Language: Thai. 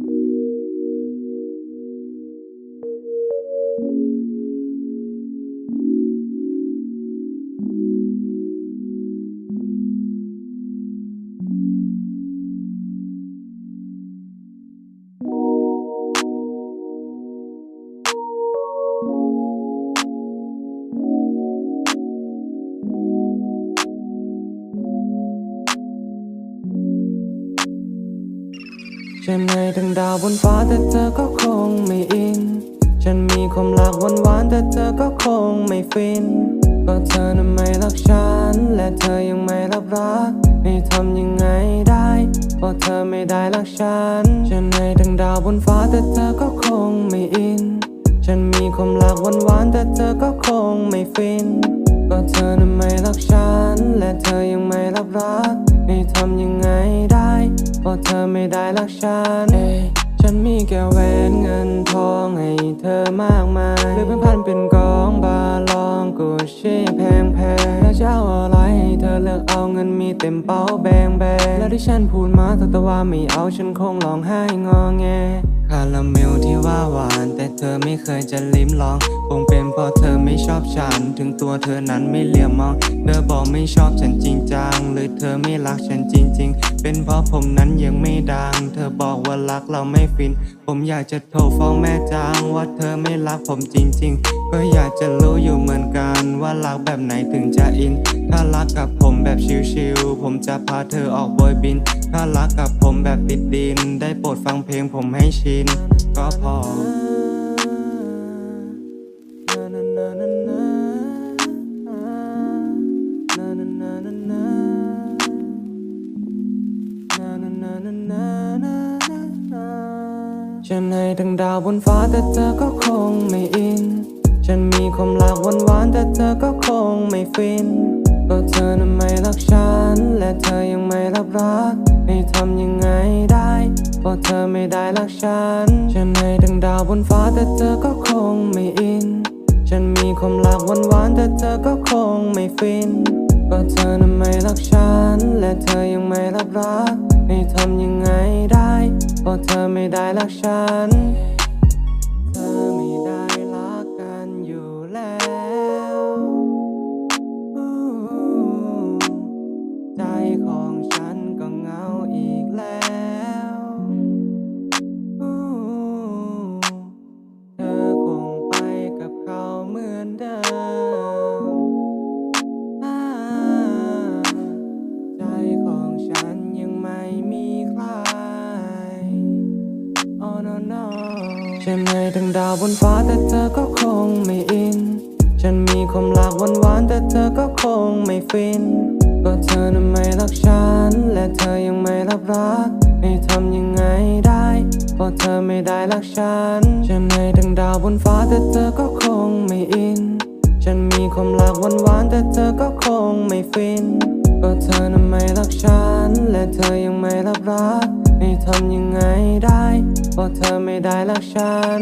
you ฉันในดังดาวบนฟ้าแต่เธอก็คงไม่อิน ฉันมีความรักหวานหวานๆแต่เธอก็คงไม่ฟินก็เธอนั้นไม่รักฉัน และเธอยังไม่รับรักให้ทำยังไงได้เพราะเธอไม่ได้รักฉัน ฉันในดังดาวบนฟ้าแต่เธอก็คงไม่อิน ฉันมีความรักหวานหวานๆแต่เธอก็คงไม่ฟิน ก็เธอนั้นไม่รักฉัน และเธอยังไม่ายรักฉันเอ้ฉันมีแค่แหวนเงินทองให้เธอมากมายหรือเป็นพันเป็นกองบาลองกูชี่แพงแพงแล้วจะเอาอะไรให้เธอเลือกเอาเงินมีเต็มเป๋าแบงแบงแล้วที่ฉันพูดมาแต่ว่าไม่เอาฉันคงร้องไห้งอแงคาราเมล ว่าหวาน แต่เธอไม่เคยจะลิ้มลองคงเป็นเพราะเธอไม่ชอบฉัน ถึงตัวเธอนั้นไม่เหลี่ยมมอง เธอบอกไม่ชอบฉันจริงจังหรือเธอไม่รักฉันจริง ๆ เป็นเพราะผมนั้นยังไม่ดัง เธอบอกว่ารักเราไม่ฟิน ผมอยากจะโทรฟ้องแม่จางว่าเธอไม่รักผมจริง ๆ ก็อยากจะรู้อยู่เหมือนกัน ว่ารักแบบไหนถึงจะอิน ถ้ารักกับผม แบบชิลๆผมจะพาเธอออกโบยบิน ถ้ารักกับผมแบบติดดิน ได้โปรดฟังเพลงผมให้ชิน ก็พอฉันให้ทั้งดาวบนฟ้าแต่เธอก็คงไม่อิน ฉันมีความรักหวานหวานๆแต่เธอก็คงไม่ฟิน ก็เธอนั้นไม่รักฉัน และเธอยังไม่รับรักให้ทำยังไงได้เพราะเธอไม่ได้รักฉัน ฉันให้ทั้งดาวบนฟ้าแต่เธอก็คงไม่อิน ฉันมีความรักหวานหวานๆแต่เธอก็คงไม่ฟินก็เธอนั้นไม่รักฉัน และเธอยังไม่รับรักให้ทำยังไงได้เพราะเธอไม่ได้รักฉัน ของฉันก็เหงาอีกแล้วเธอคงไปกับเขาเหมือนเดิมใจของฉันยังไม่มีใคร Oh no no ฉันให้ทั้งดาวบนฟ้าแต่เธอก็คงไม่อิน ฉันมีความรักหวานหวานๆแต่เธอก็คงไม่ฟิน ก็เธอนั้นไม่รักฉัน และเธอยังไม่รับรัก ให้ทำยังไงได้เพราะเธอไม่ได้รักฉัน ฉันให้ทั้งดาวบนฟ้าแต่เธอก็คงไม่อิน ฉันมีความรักหวานหวานๆแต่เธอก็คงไม่ฟิน ก็เธอนั้นไม่รักฉัน และเธอยังไม่รับรัก ให้ทำยังไงได้เพราะเธอไม่ได้รักฉัน